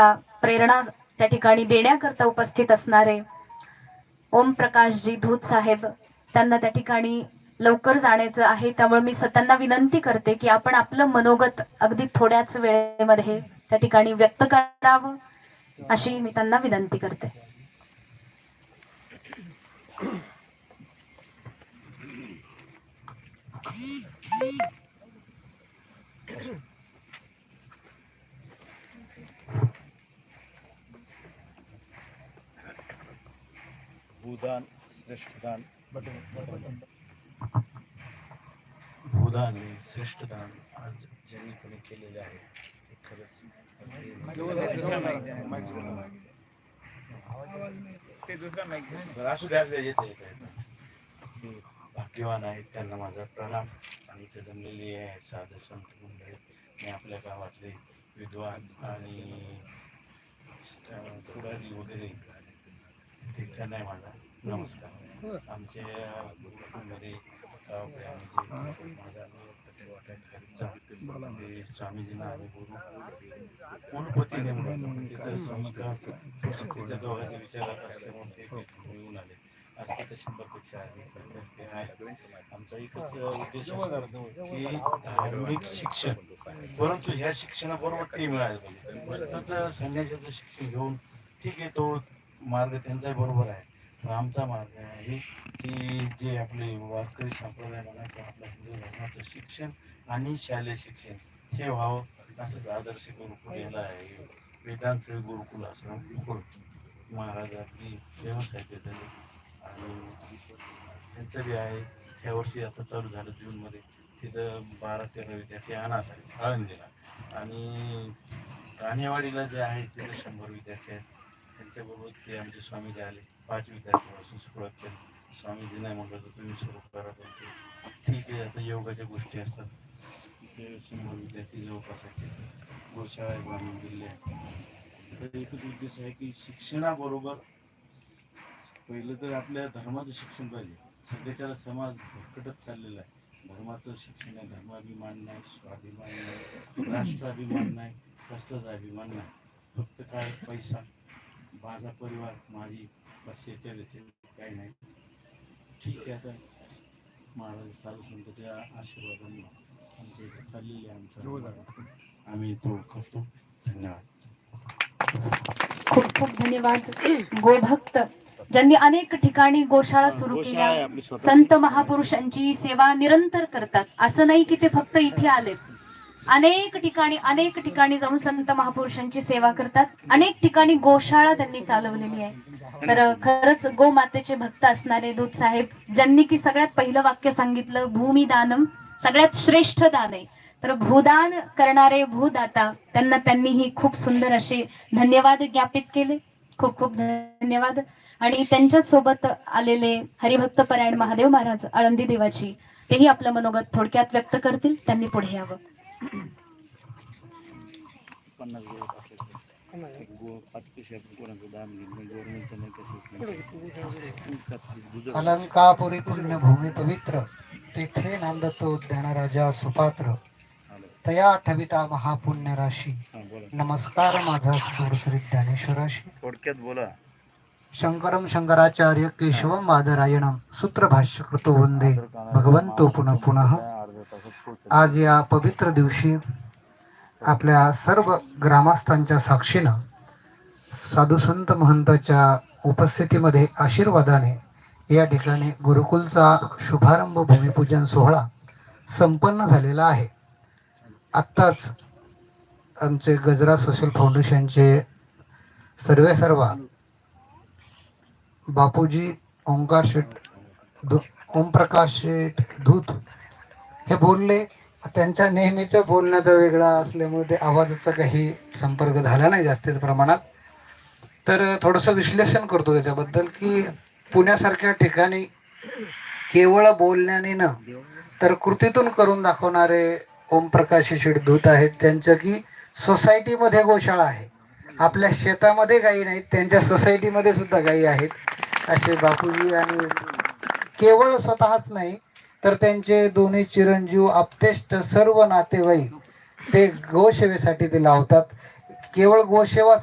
करता प्रेरणा त्या ठिकाणी देण्याकरता उपस्थित असणारे ओम प्रकाशजी धूत साहेब त्यांना त्या ठिकाणी लवकर जाण्याचं आहे. त्यामुळे मी त्यांना विनंती करते की आपण आपलं मनोगत अगदी थोड्याच वेळेमध्ये त्या ठिकाणी व्यक्त करावं अशी मी त्यांना विनंती करते. भूदान श्रेष्ठदान भूदान हे आज ज्यांनी कोणी केलेले आहे ते खरंच असू द्या असू द्या, ते भाग्यवान आहेत त्यांना माझा प्रणाम. आणि इथे जमलेली आहे साधू संत मंडळी. मी आपल्या गावातले विद्वान आणि पुढारी वगैरे. कीर्तन आहे. माझा नमस्कार आमच्या गुरुकुलमध्ये म्हणजे स्वामीजींना आम्ही गुरु कुलपती नेमून तिथं संस्कार तिथं दोघांच्या विचारात असल्यामुळे ते मिळून येऊन आले. असते तर शंभरपेक्षा अधिक ते आहे आमचा एकच उद्देश की धार्मिक शिक्षण. परंतु ह्या शिक्षणाबरोबर ते मिळालं पाहिजे. नुसतंच संन्यासाचं शिक्षण घेऊन ठीक आहे तो मार्ग त्यांचाही बरोबर आहे. पण आमचा मार्ग आहे की जे आपले वारकरी संप्रदाय म्हणा किंवा आपल्या हिंदू धर्माचं शिक्षण आणि शालेय शिक्षण हे व्हावं असंच आदर्श गुरुकुल याला आहे. वेदांत गुरुकुल असं गुरुकुल महाराज आपली आहे ते आणि त्यांचं बी आहे. ह्या वर्षी आता चालू झालं जूनमध्ये तिथं बारा तेरा विद्यार्थी अनाथ आहे आळंदीला. आणि कान्हेवाडीला जे आहे तिथे शंभर विद्यार्थी आहेत. त्यांच्याबरोबर ते आमचे स्वामीजी आले. पाच विद्यार्थ्यांपासून सुरुवात केली. स्वामीजी नाही म्हणलं तर तुम्ही सुरू करा बोलतो ठीक आहे आता योगाच्या गोष्टी असतात. ते शंभर विद्यार्थी जवळपास आहेत गोशाळा एक बांधून दिले आहे. तर एकच उद्देश आहे की शिक्षणाबरोबर पहिलं तर आपल्या धर्माचं शिक्षण पाहिजे. सध्याच्याला समाज भटकटत चाललेला आहे. धर्माचं शिक्षण आहे धर्माभिमान नाही स्वाभिमान नाही राष्ट्राभिमान नाही कसलाच अभिमान नाही. फक्त काय? पैसा. माझा परिवार माझी बस याच्या व्यतिरिक्त काही नाही. ठीक आहे आता. महाराज साधू संतांच्या आशीर्वादाने आमच्या इथे चाललेली आहे आमचा आम्ही तो करतो. धन्यवाद. खूप खूप धन्यवाद गोभक्त ज्यांनी अनेक ठिकाणी गोशाळा सुरू केल्या. संत महापुरुषांची सेवा निरंतर करतात. असं नाही की ते फक्त इथे आले अनेक ठिकाणी अनेक ठिकाणी जाऊन संत महापुरुषांची सेवा करतात. अनेक ठिकाणी गोशाळा त्यांनी चालवलेली आहे. तर खरंच गोमातेचे भक्त असणारे दूध साहेब ज्यांनी की सगळ्यात पहिलं वाक्य सांगितलं भूमिदानम सगळ्यात श्रेष्ठ दान आहे. तर भूदान करणारे भूदाता त्यांना त्यांनीही खूप सुंदर असे धन्यवाद ज्ञापित केले. खूप खूप धन्यवाद. आणि त्यांच्याच सोबत आलेले हरिभक्त परायण महादेव महाराज आळंदी देवाची तेही आपलं मनोगत थोडक्यात व्यक्त करतील. त्यांनी पुढे यावं. पन्नास गो एक गो पाच पैसे आपण कोणाचं दान घेऊन गव्हर्नमेंटचं नाही कसं अलंकापुरी पुण्यभूमी पवित्र तेथे नांदतो ज्ञानराजा सुपात्र. तया ठविता महापुण्य राशी. नमस्कार माझा दूरश्री ज्ञानेश्वराशी थोडक्यात बोला. शंकरम शंकराचार्य केशवम बादरायणम सूत्रभाष्य कृतो वंदे भगवंतो पुनः. पुनः आज या पवित्र दिवशी आपल्या सर्व ग्रामस्थांच्या साक्षीनं साधू संत महंताच्या उपस्थितीमध्ये आशीर्वादाने या ठिकाणी गुरुकुलचा शुभारंभ भूमिपूजन सोहळा संपन्न झालेला आहे. आत्ताच आमचे गजरा सोशल फाउंडेशनचे सर्वे सर्वा बापूजी ओंकार शेठ दु ओमप्रकाश शेठ धूत हे बोलले. त्यांच्या नेहमीच्या बोलण्याचा वेगळा असल्यामुळे ते आवाजाचा काही संपर्क झाला नाही जास्तीत प्रमाणात. तर थोडंसं विश्लेषण करतो त्याच्याबद्दल की पुण्यासारख्या ठिकाणी केवळ बोलण्याने न तर कृतीतून करून दाखवणारे ओमप्रकाश शेठ धूत आहेत. त्यांचं की सोसायटीमध्ये गोशाळा आहे. आपल्या शेतामध्ये गायी नाहीत त्यांच्या सोसायटीमध्ये सुद्धा गायी आहेत. असे बापूजी आणि केवळ स्वतःच नाही तर त्यांचे दोन्ही चिरंजीव आपतेष्ट सर्व नातेवाईक ते गोसेवेसाठी ते लावतात. केवळ गोसेवा